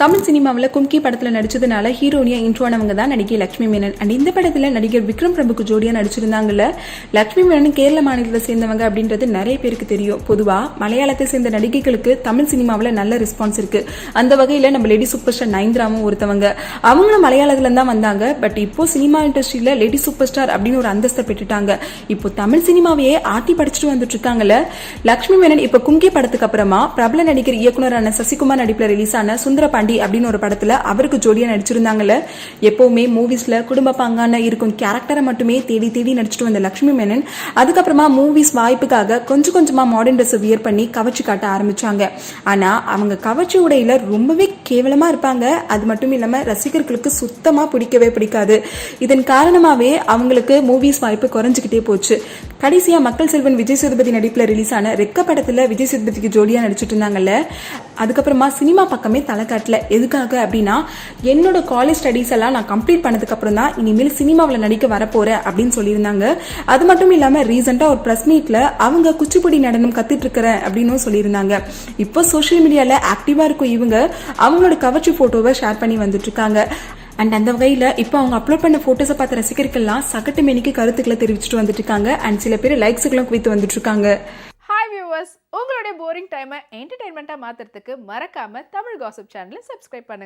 தமிழ் சினிமாவில் கும்கி படத்தில் நடிச்சதுனால ஹீரோனியா இன்ட்ரோனவங்க தான் நடிகை லட்சுமி மேனன். அண்ட் இந்த படத்தில் நடிகர் விக்ரம் பிரபுக்கு ஜோடியாக நடிச்சிருந்தாங்கல்ல லட்சுமி மேனன் கேரள மாநிலத்தை சேர்ந்தவங்க அப்படின்றது நிறைய பேருக்கு தெரியும். பொதுவாக மலையாளத்தை சேர்ந்த நடிகைகளுக்கு தமிழ் சினிமாவில் நல்ல ரெஸ்பான்ஸ் இருக்கு. அந்த வகையில் நம்ம லேடி சூப்பர் ஸ்டார் நயன்திராவும் ஒருத்தவங்க. அவங்களும் மலையாளத்துல தான் வந்தாங்க. பட் இப்போ சினிமா இண்டஸ்ட்ரியில் லேடி சூப்பர் ஸ்டார் அப்படின்னு ஒரு அந்தஸ்தை பெற்றுட்டாங்க. இப்போ தமிழ் சினிமாவையே ஆட்டி படிச்சுட்டு வந்துட்டு இருக்காங்கல்ல லட்சுமி மேனன் இப்போ கும்கி படத்துக்கு அப்புறமா பிரபல நடிகர் இயக்குனரான சசிகுமார் நடிப்பில் ரிலீஸ் ஆன சுந்தரபாண்டி அப்படின்னு ஒரு படத்துல அவருக்கு ஜோடியா நடிச்சிருந்தாங்கல்ல. எப்பவுமே மூவிஸ்ல குடும்ப பங்கான இருக்கும் கேரக்டரை மட்டுமே தேடி தேடி நடிச்சிட்டு வந்த லட்சுமி மேனன் அதுக்கப்புறமா மூவிஸ் வாய்ப்புக்காக கொஞ்சம் கொஞ்சமா மாடர்ன் ட்ரெஸ் வியர் பண்ணி கவர்ச்சி காட்ட ஆரம்பிச்சாங்க. ஆனா அவங்க கவர்ச்சி உடையில ரொம்பவே கேவலமாக இருப்பாங்க. அது மட்டும் இல்லாமல் ரசிகர்களுக்கு சுத்தமாக பிடிக்கவே பிடிக்காது. இதன் காரணமாகவே அவங்களுக்கு மூவிஸ் வாய்ப்பு குறைஞ்சுக்கிட்டே போச்சு. கடைசியாக மக்கள் செல்வன் விஜய் சேதுபதி நடிப்பில் ரிலீஸ் ஆன ரெக்க படத்தில் விஜய் சேதுபதிக்கு ஜோடியாக நடிச்சிட்டு இருந்தாங்கல்ல அதுக்கப்புறமா சினிமா பக்கமே தலை காட்டல. எதுக்காக அப்படின்னா என்னோட காலேஜ் ஸ்டடீஸ் எல்லாம் நான் கம்ப்ளீட் பண்ணதுக்கப்புறம் தான் இனிமேல் சினிமாவில் நடிக்க வரப்போறேன் அப்படின்னு சொல்லியிருந்தாங்க. அது மட்டும் இல்லாமல் ரீசெண்டாக ஒரு ப்ரெஸ் மீட்டில் அவங்க குச்சிப்புடி நடனம் கத்துட்டு இருக்கிறேன் அப்படின்னு சொல்லியிருந்தாங்க. இப்போ சோஷியல் மீடியாவில் ஆக்டிவாக இருக்கும் இவங்க. அவங்களோட கவர்ச்சி போட்டோவை ஷேர் பண்ணி வந்துட்டுருக்காங்க. அண்ட் அந்த வகையில் இப்போ அவங்க அப்லோட் பண்ண ஃபோட்டோஸை பார்த்த ரசிகர்கள்லாம் சகட்டு மேனிக்கு கருத்துக்களை தெரிவிச்சுட்டு வந்துட்டு இருக்காங்க அண்ட் சில பேர் லைக்ஸுக்கெல்லாம் குவித்து வந்துட்டுருக்காங்க. ஹாய் வியூவர்ஸ் உங்களுடைய போரிங் டைமை என்டர்டைன்மெண்ட்டாக மாற்றுறதுக்கு மறக்காம தமிழ் காசிப் சேனலை சப்ஸ்கிரைப் பண்ணுங்க.